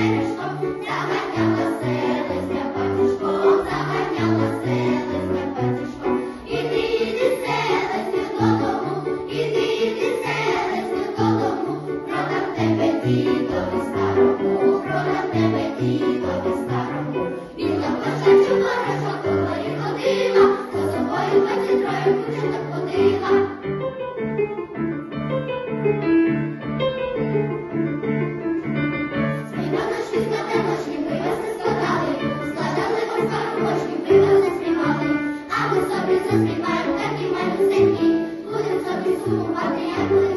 There's up and down. Who's in the subject matter that you be thinking? Who's in the subject school? What's the?